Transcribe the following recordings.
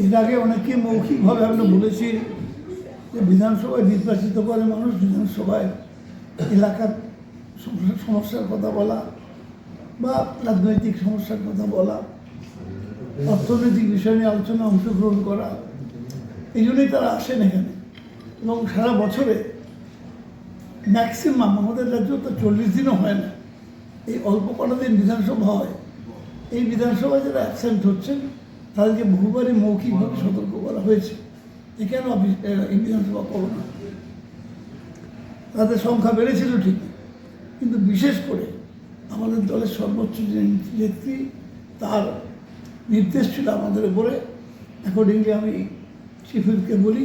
এর আগে অনেকে মৌখিকভাবে আমরা বলেছি যে বিধানসভায় নির্বাচিত করে মানুষ বিধানসভায় এলাকার সমস্যার কথা বলা বা রাজনৈতিক সমস্যার কথা বলা, অর্থনৈতিক বিষয় নিয়ে আলোচনা অংশগ্রহণ করা, এই জন্যই তারা আসেন এখানে। এবং সারা বছরে ম্যাক্সিমাম আমাদের রাজ্য তো চল্লিশ দিনও হয় না। এই অল্প কটা দিন বিধানসভা হয়। এই বিধানসভায় যারা অ্যাবসেন্ট হচ্ছেন তাদেরকে বহুবারই মৌখিকভাবে সতর্ক করা হয়েছে। যে কেন বিধানসভা করো না? তাদের সংখ্যা বেড়েছিল ঠিক, কিন্তু বিশেষ করে আমাদের দলের সর্বোচ্চ যে নেত্রী, তার নির্দেশ ছিল আমাদের উপরে। অ্যাকর্ডিংলি আমি চিফকে বলি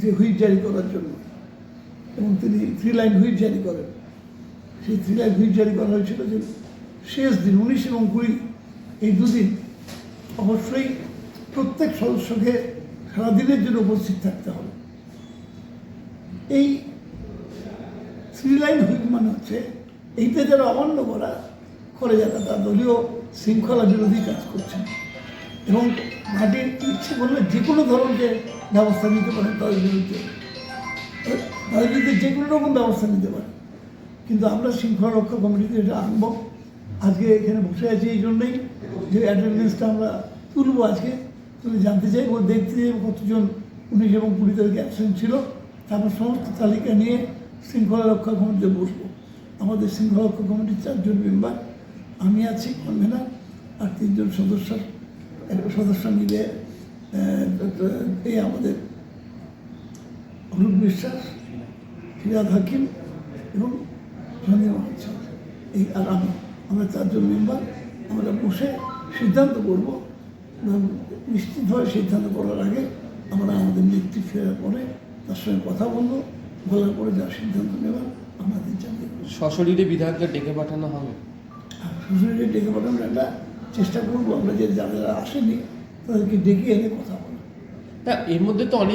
যে হুইপ জারি করার জন্য। এবং তিনি থ্রি লাইন হুইপ জারি করেন। সেই থ্রি লাইন হুইপ জারি করা হয়েছিল যে শেষ দিন, উনিশ এবং কুড়ি এই দুদিন অবশ্যই প্রত্যেক সদস্যকে সারাদিনের জন্য উপস্থিত থাকতে হবে। এই থ্রি লাইন হুইপ মানে হচ্ছে এইতে যারা অমান্য করা, করে যারা তারা দলীয় শৃঙ্খলা বিরোধী কাজ করছেন এবং পার্টির ইচ্ছে করলে যে কোনো ধরনের ব্যবস্থা নিতে পারে তাদের বিরুদ্ধে। তাদের বিরুদ্ধে যে কোনো রকম ব্যবস্থা নিতে পারে। কিন্তু আমরা শৃঙ্খলা রক্ষা কমিটিতে এটা আনব। আজকে এখানে বসে আছি এই জন্যই যে অ্যাটেন্ডেন্সটা আমরা তুলবো আজকে। তুলে জানতে চাইব দেখতে চাই কতজন উনিশ এবং কুড়ি তারিখে অ্যাবসেন্ট ছিল, তারপর সমস্ত তালিকা নিয়ে শৃঙ্খলা রক্ষা কমিটিতে বসবো। আমাদের শৃঙ্খলা রক্ষা কমিটির চারজন মেম্বার আমি আছি কনভেনার আর তিনজন সদস্য। সদস্য মিলে এই আমাদের অরূপ বিশ্বাস ফিরাদ হাকিম এবং মহাচ্ছল এই আর আমি। আমরা চারজন মেম্বার আমরা বসে সিদ্ধান্ত করব। নিশ্চিতভাবে সিদ্ধান্ত করার আগে আমরা আমাদের নেত্রী ফেরার পরে তার সঙ্গে কথা বলব বলার পরে যা সিদ্ধান্ত নেবার আমাদের জানিয়ে দেবো। সশরীরে বিধায়কদের ডেকে পাঠানো হবে? শ্বশুরে ডেকে পাঠানোর একটা চেষ্টা করব আমরা যে যারা আসেনি তাদেরকে ডেকে এনে কথা বলব। তা এর মধ্যে তো অনেক